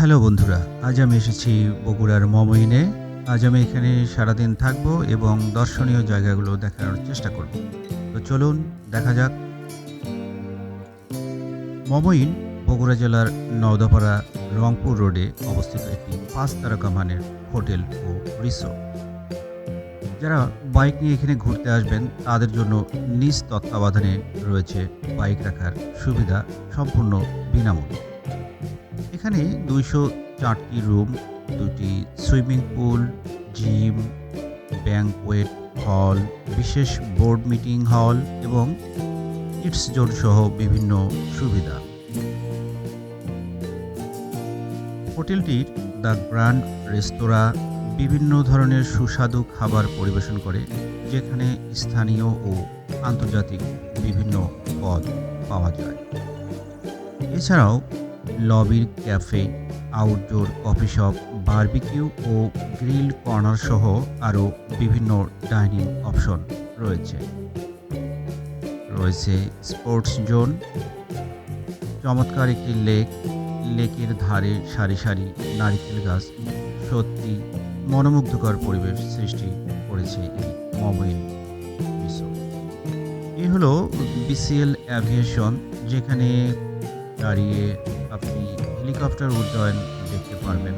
Hello বন্ধুরা, আজ আমি এসেছি বগুড়ার মমইনে। আজ আমি এখানে সারাদিন থাকব এবং দর্শনীয় জায়গাগুলো দেখানোর চেষ্টা করব। তো চলুন, দেখা যাক। মমইন, বগুড়া জেলার নওদাপাড়া রংপুর রোডে অবস্থিত একটি পাঁচ তারকা মানের হোটেল ও রিসোর্ট। যারা বাইক নিয়ে এখানে ঘুরতে আসবেন, তাদের জন্য নিজ তত্ত্বাবধানে রয়েছে বাইক রাখার সুবিধা সম্পূর্ণ বিনামূল্যে। এখানে দুইশো চারটি রুম, দুটি swimming pool, gym, banquet hall, বিশেষ বোর্ড মিটিং হল এবং কিডস জোন সহ বিভিন্ন সুবিধা। হোটেলটির দ্য গ্র্যান্ড রেস্তোরাঁ বিভিন্ন ধরনের সুস্বাদু খাবার পরিবেশন করে, যেখানে স্থানীয় ও আন্তর্জাতিক বিভিন্ন পদ পাওয়া যায়। এছাড়াও লবির cafe, outdoor, coffee shop, barbecue ও গ্রিল কর্নার সহ আরও বিভিন্ন ডাইনিং অপশন রয়েছে। রয়েছে স্পোর্টস জোন, চমৎকার একটি লেক, লেকের ধারে সারি সারি নারিকেল গাছ। সত্যি মনোমুগ্ধকর পরিবেশ সৃষ্টি করেছে এই রিসোর্ট। এই হলো বিসিএল অ্যাভিয়েশন, যেখানে দাঁড়িয়ে হেলিকপ্টার উড্ডয়ন দেখতে পারবেন।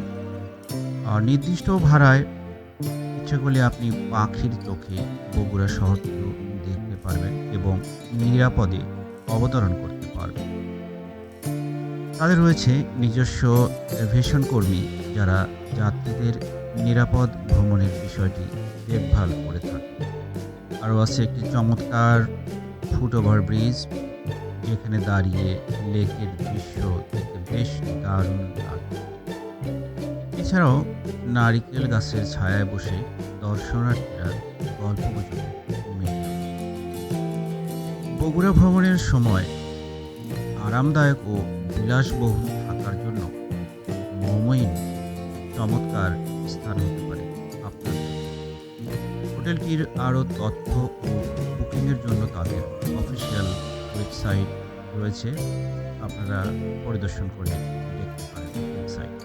আর নির্দিষ্ট ভাড়ায় ইচ্ছে করলে আপনি পাখির চোখে বগুড়া শহরটিও দেখতে পারবেন এবং নিরাপদে অবতরণ করতে পারবেন। তাদের রয়েছে নিজস্ব এভিয়েশন কর্মী যারা যাত্রীদের নিরাপদ ভ্রমণের বিষয়টি দেখভাল করে থাকে। আরও আছে একটি চমৎকার ফুট ওভার ব্রিজ যেখানে দাঁড়িয়ে লেকের দৃশ্য দেখতে বেশ দারুণ লাগে। এছাড়াও নারিকেল গাছের ছায়ায় বসে দর্শনার্থীরা গল্প বগুড়া ভ্রমণের সময় আরামদায়ক ও বিলাসবহুল থাকার জন্য মমইন চমৎকার স্থান হতে পারে আপনার হোটেলটির আরও তথ্য ও বুকিংয়ের জন্য তাদের অফিসিয়াল ওয়েবসাইট রয়েছে, আপনারা পরিদর্শন করে দেখতে পারেন ওয়েবসাইট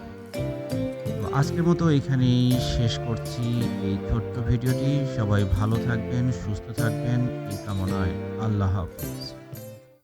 তো আজকের মতো এখানেই শেষ করছি এই ছোট্ট ভিডিওটি। সবাই ভালো থাকবেন, সুস্থ থাকবেন। এই কামনায় আল্লাহ হাফিজ।